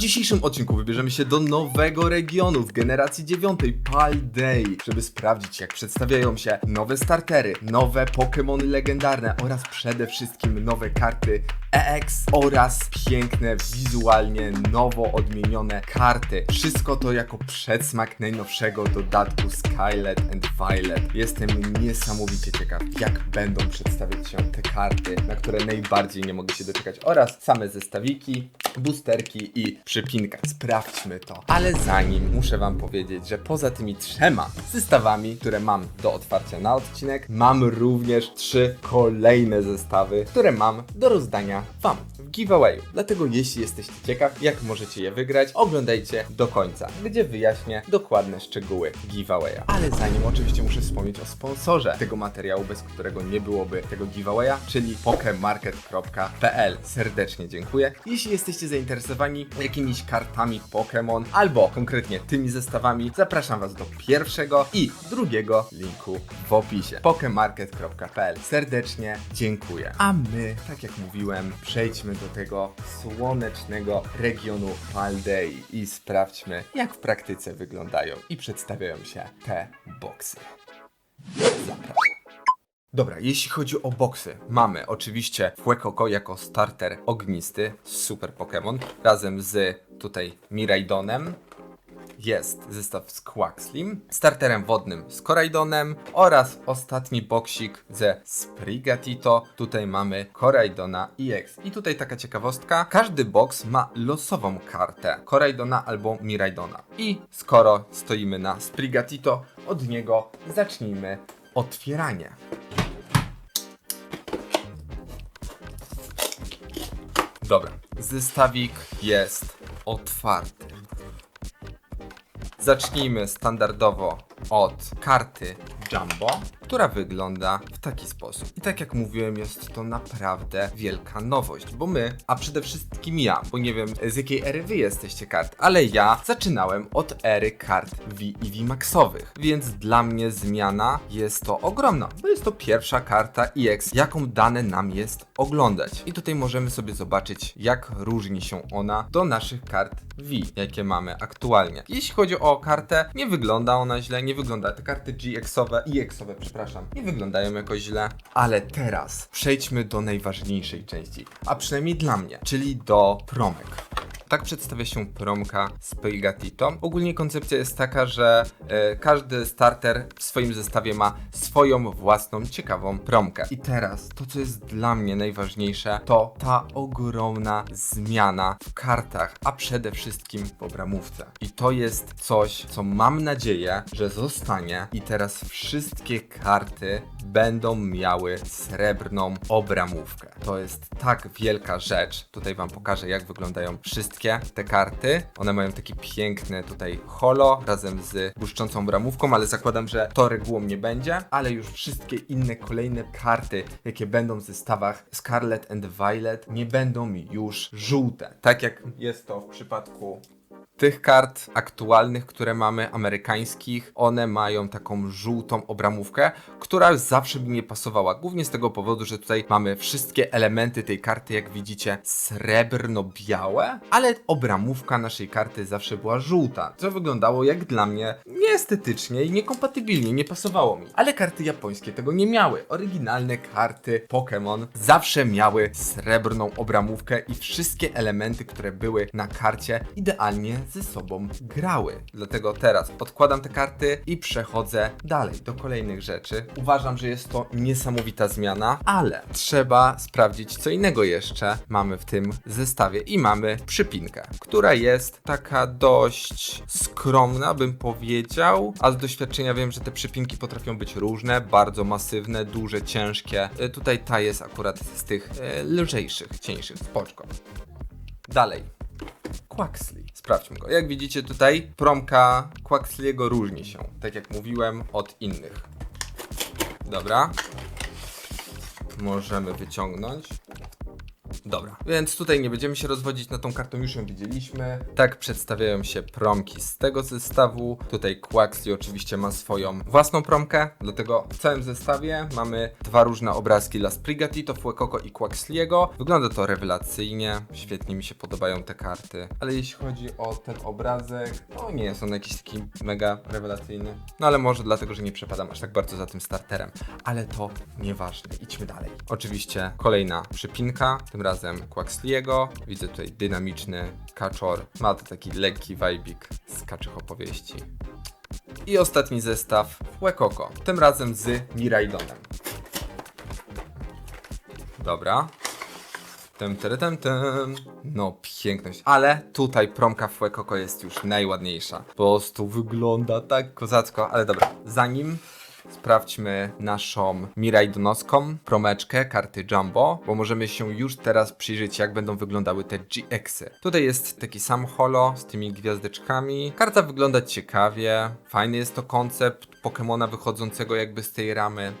dzisiejszym odcinku wybierzemy się do nowego regionu w generacji dziewiątej Pal Day, żeby sprawdzić jak przedstawiają się nowe startery, nowe Pokémony legendarne oraz przede wszystkim nowe karty EX oraz piękne, wizualnie nowo odmienione karty. Wszystko to jako przedsmak najnowszego dodatku Skylet and Violet. Jestem niesamowicie ciekaw, jak będą przedstawiać się te karty, na które najbardziej nie mogę się doczekać, oraz same zestawiki, boosterki i przypinka. Sprawdźmy to. Ale zanim muszę Wam powiedzieć, że poza tymi trzema zestawami, które mam do otwarcia na odcinek, mam również trzy kolejne zestawy, które mam do rozdania Wam w giveawayu. Dlatego jeśli jesteście ciekaw, jak możecie je wygrać, oglądajcie do końca, gdzie wyjaśnię dokładne szczegóły giveawaya. Ale zanim oczywiście muszę wspomnieć o sponsorze tego materiału, bez którego nie byłoby tego giveawaya, czyli pokemarket.pl. Serdecznie dziękuję. Jeśli jesteście zainteresowani jakimiś kartami Pokémon albo konkretnie tymi zestawami, zapraszam Was do pierwszego i drugiego linku w opisie. pokemarket.pl. Serdecznie dziękuję. A my, tak jak mówiłem, przejdźmy do tego słonecznego regionu Paldei i sprawdźmy, jak w praktyce wyglądają i przedstawiają się te boksy. Zapraszam. Dobra, jeśli chodzi o boksy, mamy oczywiście Fuecoco jako starter ognisty, super Pokémon, razem z tutaj Miraidonem. Jest zestaw z Quaxlim, starterem wodnym z Koraidonem oraz ostatni boksik ze Sprigatito. Tutaj mamy Koraidona EX. I tutaj taka ciekawostka, każdy boks ma losową kartę Koraidona albo Miraidona. I skoro stoimy na Sprigatito, od niego zacznijmy otwieranie. Dobra, zestawik jest otwarty. Zacznijmy standardowo od karty Jumbo, która wygląda w taki sposób. I tak jak mówiłem, jest to naprawdę wielka nowość, bo my, a przede wszystkim ja, bo nie wiem z jakiej ery wy jesteście kart, ale ja zaczynałem od ery kart V i V Maxowych, więc dla mnie zmiana jest to ogromna, bo jest to pierwsza karta EX, jaką dane nam jest oglądać. I tutaj możemy sobie zobaczyć, jak różni się ona do naszych kart V, jakie mamy aktualnie. Jeśli chodzi o kartę, nie wygląda ona źle, nie wygląda te karty GX-owe EX-owe, przepraszam, nie wyglądają jakoś źle, ale teraz przejdźmy do najważniejszej części, a przynajmniej dla mnie, czyli do promek. Tak przedstawia się promka z Peigatito. Ogólnie koncepcja jest taka, że e, każdy starter w swoim zestawie ma swoją własną ciekawą promkę. I teraz to, co jest dla mnie najważniejsze, to ta ogromna zmiana w kartach, a przede wszystkim w obramówce. I to jest coś, co mam nadzieję, że zostanie. I teraz wszystkie karty będą miały srebrną obramówkę. To jest tak wielka rzecz. Tutaj Wam pokażę, jak wyglądają wszystkie te karty. One mają taki piękny tutaj holo razem z błyszczącą bramówką, ale zakładam, że to regułą nie będzie. Ale już wszystkie inne kolejne karty, jakie będą w zestawach Scarlet and Violet, nie będą już żółte. Tak jak jest to w przypadku tych kart aktualnych, które mamy, amerykańskich, one mają taką żółtą obramówkę, która zawsze mi nie pasowała. Głównie z tego powodu, że tutaj mamy wszystkie elementy tej karty, jak widzicie, srebrno-białe, ale obramówka naszej karty zawsze była żółta, co wyglądało jak dla mnie nieestetycznie i niekompatybilnie, nie pasowało mi. Ale karty japońskie tego nie miały. Oryginalne karty Pokémon zawsze miały srebrną obramówkę i wszystkie elementy, które były na karcie, idealnie ze sobą grały. Dlatego teraz odkładam te karty i przechodzę dalej do kolejnych rzeczy. Uważam, że jest to niesamowita zmiana, ale trzeba sprawdzić co innego jeszcze mamy w tym zestawie i mamy przypinkę, która jest taka dość skromna, bym powiedział, a z doświadczenia wiem, że te przypinki potrafią być różne, bardzo masywne, duże, ciężkie. E, Tutaj ta jest akurat z tych e, lżejszych, cieńszych, spoczko. Dalej. Quaxley. Sprawdźmy go. Jak widzicie tutaj, promka Quaxley'ego różni się, tak jak mówiłem, od innych. Dobra. Możemy wyciągnąć. Dobra, więc tutaj nie będziemy się rozwodzić na tą kartą, już ją widzieliśmy. Tak przedstawiają się promki z tego zestawu. Tutaj Quaxley oczywiście ma swoją własną promkę, dlatego w całym zestawie mamy dwa różne obrazki dla Sprigatito, Fuecoco i Quaxley'ego. Wygląda to rewelacyjnie, świetnie mi się podobają te karty, ale jeśli chodzi o ten obrazek, to nie jest on jakiś taki mega rewelacyjny. No ale może dlatego, że nie przepadam aż tak bardzo za tym starterem. Ale to nieważne, idźmy dalej. Oczywiście kolejna przypinka, tym razem Quaxley'ego. Widzę tutaj dynamiczny kaczor. Ma to taki lekki vibik z kaczych opowieści. I ostatni zestaw Fuecoco, tym razem z Miraidonem. Dobra. Tem, tem, tem, tem. No, piękność. Ale tutaj promka Fuecoco jest już najładniejsza. Po prostu wygląda tak kozacko. Ale dobra, zanim sprawdźmy naszą Miraidonowską promeczkę karty Jumbo, bo możemy się już teraz przyjrzeć, jak będą wyglądały te GX-y. Tutaj jest taki sam holo z tymi gwiazdeczkami. Karta wygląda ciekawie. Fajny jest to koncept Pokemona wychodzącego jakby z tej ramy.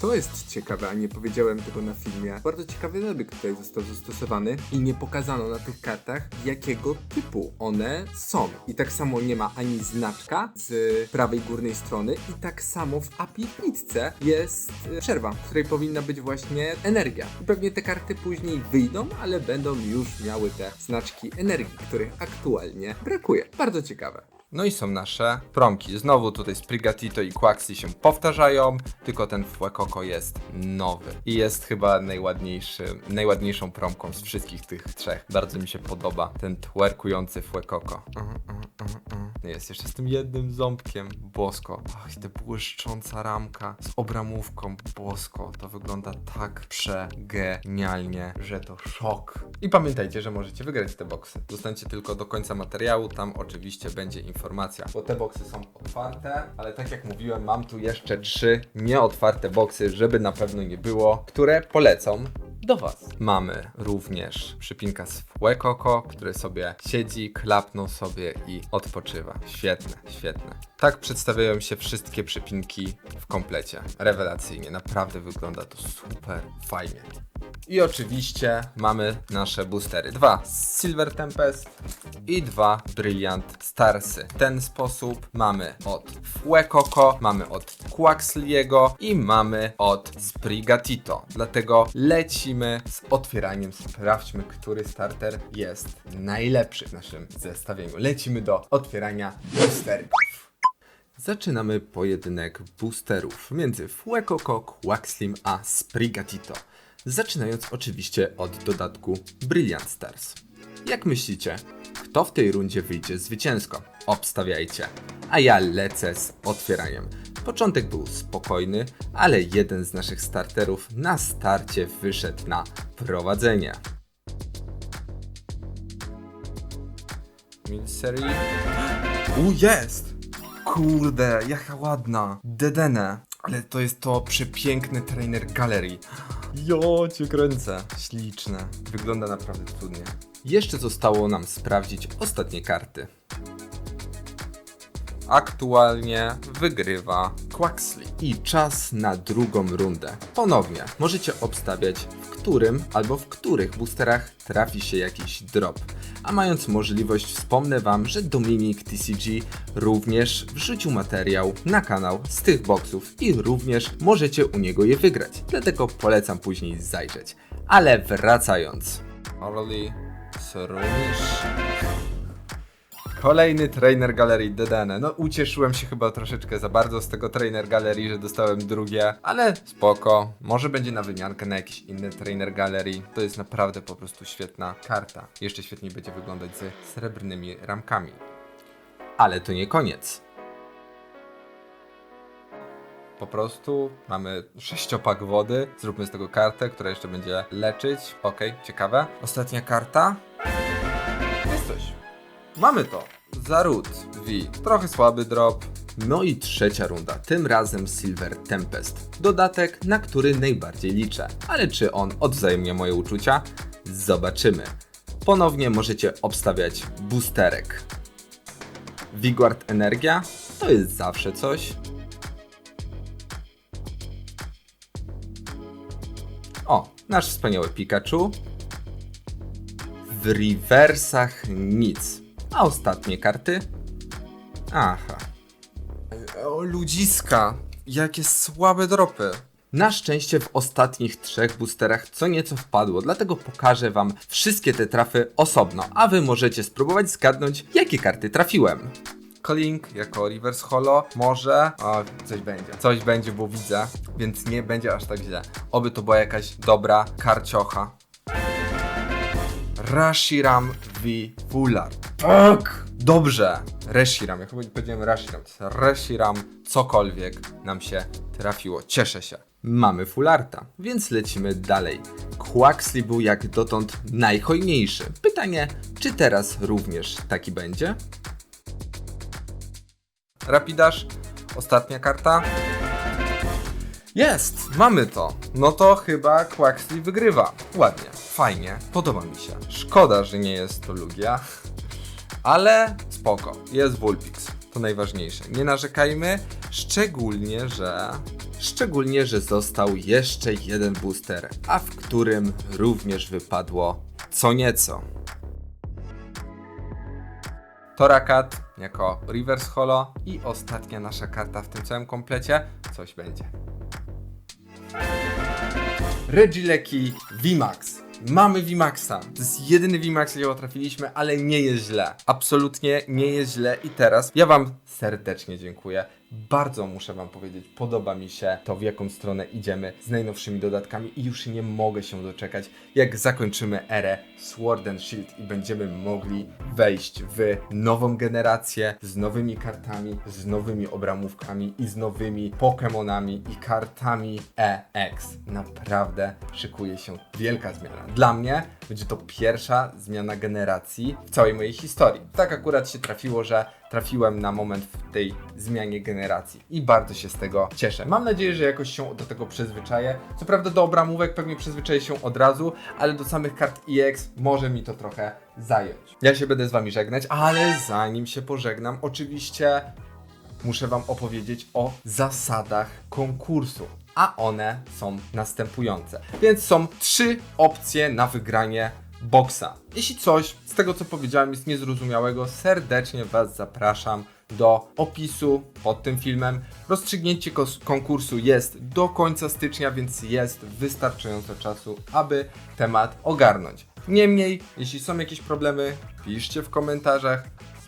To jest ciekawe, a nie powiedziałem tego na filmie. Bardzo ciekawy nabyk tutaj został zastosowany i nie pokazano na tych kartach, jakiego typu one są. I tak samo nie ma ani znaczka z prawej górnej strony i tak samo w apiepnitce jest e, przerwa, w której powinna być właśnie energia. I pewnie te karty później wyjdą, ale będą już miały te znaczki energii, których aktualnie brakuje. Bardzo ciekawe. No i są nasze promki. Znowu tutaj Sprigatito i Quaxley się powtarzają, tylko ten Fuecoco jest nowy. I jest chyba najładniejszy, najładniejszą promką z wszystkich tych trzech. Bardzo mi się podoba ten twerkujący Fuecoco. Mhm. Jest jeszcze z tym jednym ząbkiem. Bosko. Ach, i ta błyszcząca ramka z obramówką. Bosko. To wygląda tak przegenialnie, że to szok. I pamiętajcie, że możecie wygrać te boksy. Zostańcie tylko do końca materiału, tam oczywiście będzie informacja. Bo te boksy są otwarte, ale tak jak mówiłem, mam tu jeszcze trzy nieotwarte boksy, żeby na pewno nie było, które polecą do Was. Mamy również przypinka z Fuecoco, który sobie siedzi, klapnął sobie i odpoczywa. Świetne, świetne. Tak przedstawiają się wszystkie przypinki w komplecie. Rewelacyjnie, naprawdę wygląda to super fajnie. I oczywiście mamy nasze boostery. Dwa Silver Tempest i dwa Brilliant Starsy. W ten sposób mamy od Fuecoco, mamy od Quaxley'ego i mamy od Sprigatito. Dlatego lecimy z otwieraniem. Sprawdźmy, który starter jest najlepszy w naszym zestawieniu. Lecimy do otwierania boosterków. Zaczynamy pojedynek boosterów między Fuecoco, Quaxlim a Sprigatito. Zaczynając oczywiście od dodatku Brilliant Stars. Jak myślicie, kto w tej rundzie wyjdzie zwycięsko? Obstawiajcie. A ja lecę z otwieraniem. Początek był spokojny, ale jeden z naszych starterów na starcie wyszedł na prowadzenie. Mid serii. U, jest! Kurde, jaka ładna. Dedene. Ale to jest to przepiękny trainer galerii. Jo, cię kręcę. Śliczne. Wygląda naprawdę cudnie. Jeszcze zostało nam sprawdzić ostatnie karty. Aktualnie wygrywa Quaxley. I czas na drugą rundę. Ponownie możecie obstawiać, w którym albo w których boosterach trafi się jakiś drop. A mając możliwość, wspomnę Wam, że Dominik TCG również wrzucił materiał na kanał z tych boxów i również możecie u niego je wygrać. Dlatego polecam później zajrzeć. Ale wracając. Orly, Srumisz. Kolejny trainer galerii DDN. No ucieszyłem się chyba troszeczkę za bardzo z tego trainer galerii, że dostałem drugie, ale spoko. Może będzie na wymiankę na jakiś inny trainer galerii. To jest naprawdę po prostu świetna karta. Jeszcze świetniej będzie wyglądać ze srebrnymi ramkami. Ale to nie koniec. Po prostu mamy sześciopak wody. Zróbmy z tego kartę, która jeszcze będzie leczyć. Okej, ciekawe. Ostatnia karta. Mamy to. Zarut V. Trochę słaby drop. No i trzecia runda, tym razem Silver Tempest. Dodatek, na który najbardziej liczę. Ale czy on odwzajemnia moje uczucia? Zobaczymy. Ponownie możecie obstawiać boosterek. Vigward Energia to jest zawsze coś. O, nasz wspaniały Pikachu. W rewersach nic. A ostatnie karty? Aha. O ludziska, jakie słabe dropy. Na szczęście w ostatnich trzech boosterach co nieco wpadło, dlatego pokażę wam wszystkie te trafy osobno, a wy możecie spróbować zgadnąć, jakie karty trafiłem. Klink jako reverse holo, może... O, coś będzie. Coś będzie, bo widzę, więc nie będzie aż tak źle. Oby to była jakaś dobra karciocha. Rashiram V Fuller. Tak! Dobrze! Reshiram, ja chyba nie powiedziałem Rashiram. Reshiram, cokolwiek nam się trafiło. Cieszę się. Mamy Fullarta, więc lecimy dalej. Quaxley był jak dotąd najhojniejszy. Pytanie, czy teraz również taki będzie? Rapidash, ostatnia karta. Jest, mamy to. No to chyba Quaxley wygrywa. Ładnie, fajnie, podoba mi się. Szkoda, że nie jest to Lugia, ale spoko, jest Vulpix. To najważniejsze. Nie narzekajmy, szczególnie, że szczególnie, że został jeszcze jeden booster, a w którym również wypadło co nieco. Torakat jako reverse holo i ostatnia nasza karta w tym całym komplecie. Coś będzie. Regileki VMAX. Mamy VMAXa. To jest jedyny VMAX, jakiego trafiliśmy, ale nie jest źle. Absolutnie nie jest źle. I teraz ja Wam serdecznie dziękuję. Bardzo muszę Wam powiedzieć, podoba mi się to, w jaką stronę idziemy z najnowszymi dodatkami i już nie mogę się doczekać, jak zakończymy erę Sword and Shield i będziemy mogli wejść w nową generację z nowymi kartami, z nowymi obramówkami i z nowymi Pokémonami i kartami EX. Naprawdę szykuje się wielka zmiana. Dla mnie będzie to pierwsza zmiana generacji w całej mojej historii. Tak akurat się trafiło, że trafiłem na moment w tej zmianie generacji i bardzo się z tego cieszę. Mam nadzieję, że jakoś się do tego przyzwyczaję. Co prawda do obramówek pewnie przyzwyczaję się od razu, ale do samych kart EX może mi to trochę zająć. Ja się będę z wami żegnać, ale zanim się pożegnam, oczywiście muszę Wam opowiedzieć o zasadach konkursu. A one są następujące. Więc są trzy opcje na wygranie Jeśli coś z tego, co powiedziałem, jest niezrozumiałego, serdecznie Was zapraszam do opisu pod tym filmem. Rozstrzygnięcie konkursu jest do końca stycznia, więc jest wystarczająco czasu, aby temat ogarnąć. Niemniej, jeśli są jakieś problemy, piszcie w komentarzach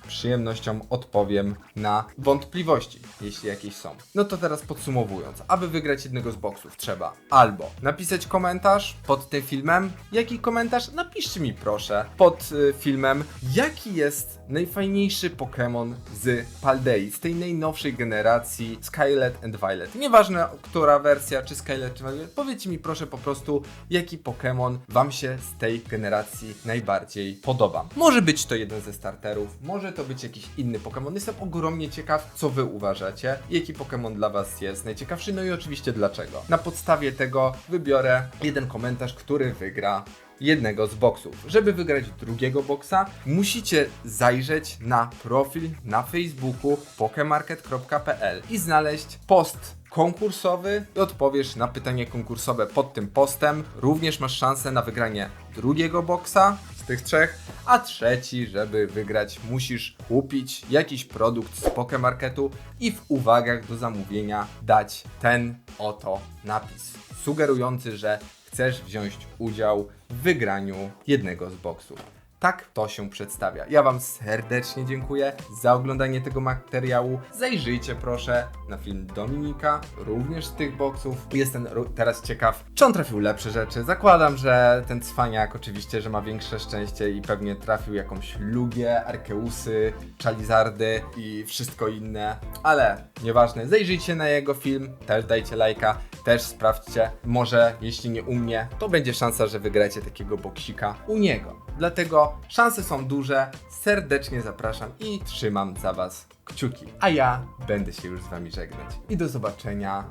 przyjemnością odpowiem na wątpliwości, jeśli jakieś są. No to teraz podsumowując, aby wygrać jednego z boksów trzeba albo napisać komentarz pod tym filmem, jaki komentarz napiszcie mi proszę pod y, filmem, jaki jest najfajniejszy Pokémon z Paldei, z tej najnowszej generacji Skylet and Violet. Nieważne, która wersja, czy Skylet, czy Violet, powiedzcie mi proszę po prostu, jaki Pokémon Wam się z tej generacji najbardziej podoba. Może być to jeden ze starterów, może to być jakiś inny Pokémon. Jestem ogromnie ciekaw, co Wy uważacie, jaki Pokémon dla Was jest najciekawszy, no i oczywiście dlaczego. Na podstawie tego wybiorę jeden komentarz, który wygra jednego z boksów. Żeby wygrać drugiego boksa, musicie zajrzeć na profil na Facebooku pokemarket.pl i znaleźć post konkursowy i odpowiesz na pytanie konkursowe pod tym postem. Również masz szansę na wygranie drugiego boksa z tych trzech, a trzeci, żeby wygrać, musisz kupić jakiś produkt z Pokemarketu i w uwagach do zamówienia dać ten oto napis sugerujący, że chcesz wziąć udział w wygraniu jednego z boksów. Tak to się przedstawia. Ja Wam serdecznie dziękuję za oglądanie tego materiału. Zajrzyjcie proszę na film Dominika, również z tych boksów. Jestem teraz ciekaw, czy on trafił lepsze rzeczy. Zakładam, że ten cwaniak oczywiście, że ma większe szczęście i pewnie trafił jakąś Lugię, Arkeusy, Charizardy i wszystko inne. Ale nieważne, zajrzyjcie na jego film, też dajcie lajka, też sprawdźcie. Może jeśli nie u mnie, to będzie szansa, że wygracie takiego boksika u niego. Dlatego szanse są duże. Serdecznie zapraszam i trzymam za Was kciuki. A ja będę się już z Wami żegnać. I do zobaczenia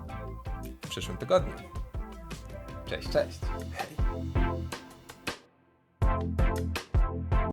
w przyszłym tygodniu. Cześć, cześć. Hej.